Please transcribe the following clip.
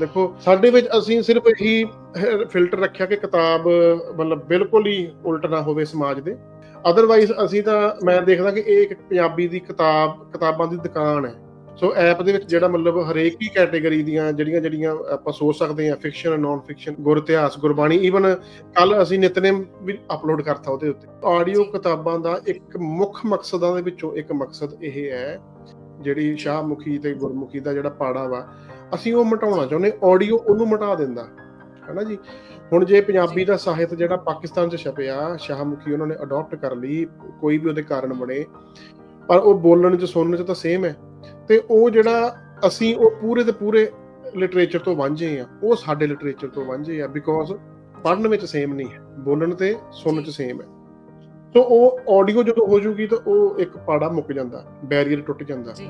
ਦੇਖੋ, ਸਾਡੇ ਵਿੱਚ ਅਸੀਂ ਸਿਰਫ ਇਹੀ ਫਿਲਟਰ ਰੱਖਿਆ ਕਿ ਕਿਤਾਬ, ਮਤਲਬ ਬਿਲਕੁਲ ਹੀ ਉਲਟ ਨਾ ਹੋਵੇ ਸਮਾਜ ਦੇ। ਅਦਰਵਾਈਜ਼ ਅਸੀਂ ਤਾਂ, ਮੈਂ ਦੇਖਦਾ ਕਿ ਇਹ ਇੱਕ ਪੰਜਾਬੀ ਦੀ ਕਿਤਾਬ, ਕਿਤਾਬਾਂ ਦੀ ਦੁਕਾਨ ਹੈ। ਸੋ ਐਪ ਦੇ ਵਿੱਚ ਜਿਹੜਾ ਮਤਲਬ ਹਰੇਕ ਹੀ ਕੈਟਾਗਰੀ ਦੀਆਂ ਜਿਹੜੀਆਂ ਜਿਹੜੀਆਂ ਆਪਾਂ ਸੋਚ ਸਕਦੇ ਹਾਂ ਫਿਕਸ਼ਨ ਨਾਨ ਫਿਕਸ਼ਨ ਗੁਰ ਇਤਿਹਾਸ, ਗੁਰਬਾਣੀ ਈਵਨ ਕੱਲ ਅਸੀਂ ਨਿਤਨੇਮ ਵੀ ਅਪਲੋਡ ਕਰਤਾ ਉਹਦੇ ਉੱਤੇ। ਆਡੀਓ ਕਿਤਾਬਾਂ ਦਾ ਇੱਕ ਮੁੱਖ ਮਕਸਦਾਂ ਦੇ ਵਿੱਚੋਂ ਇੱਕ ਮਕਸਦ ਇਹ ਹੈ, ਜਿਹੜੀ ਸ਼ਾਹਮੁਖੀ ਤੇ ਗੁਰਮੁਖੀ ਦਾ ਜਿਹੜਾ ਪਾੜਾ ਵਾ ਅਸੀਂ ਉਹ ਮਿਟਾਉਣਾ ਚਾਹੁੰਦੇ ਆਡੀਓ ਉਹਨੂੰ ਮਿਟਾ ਦਿੰਦਾ। ਹੈਨਾ ਜੀ? ਹੁਣ ਜੇ ਪੰਜਾਬੀ ਦਾ ਸਾਹਿਤ ਜਿਹੜਾ ਪਾਕਿਸਤਾਨ 'ਚ ਛਪਿਆ, ਸ਼ਾਹਮੁਖੀ ਉਹਨਾਂ ਨੇ ਅਡਾਪਟ ਕਰ ਲਈ, ਕੋਈ ਵੀ ਉਹਦੇ ਕਾਰਨ ਬਣੇ, ਪਰ ਉਹ ਬੋਲਣ 'ਚ, ਸੁਣਨ 'ਚ ਤਾਂ ਸੇਮ ਹੈ। ਤੇ ਉਹ ਜਿਹੜਾ ਅਸੀਂ ਉਹ ਪੂਰੇ ਦੇ ਪੂਰੇ ਲਿਟਰੇਚਰ ਤੋਂ ਵਾਂਝੇ ਆ ਉਹ ਸਾਡੇ ਲਿਟਰੇਚਰ ਤੋਂ ਵਾਂਝੇ ਆ ਬਿਕੋਜ਼ ਪੜ੍ਹਨ ਵਿੱਚ ਸੇਮ ਨਹੀਂ ਹੈ। ਬੋਲਣ ਤੇ ਸੁਣਨ 'ਚ ਸੇਮ ਹੈ। ਸੋ ਉਹ ਆਡੀਓ ਜਦੋਂ ਹੋ ਜੂਗੀ ਤਾਂ ਉਹ ਇੱਕ ਪਾੜਾ ਮੁੱਕ ਜਾਂਦਾ ਬੈਰੀਅਰ ਟੁੱਟ ਜਾਂਦਾ। ਜੀ।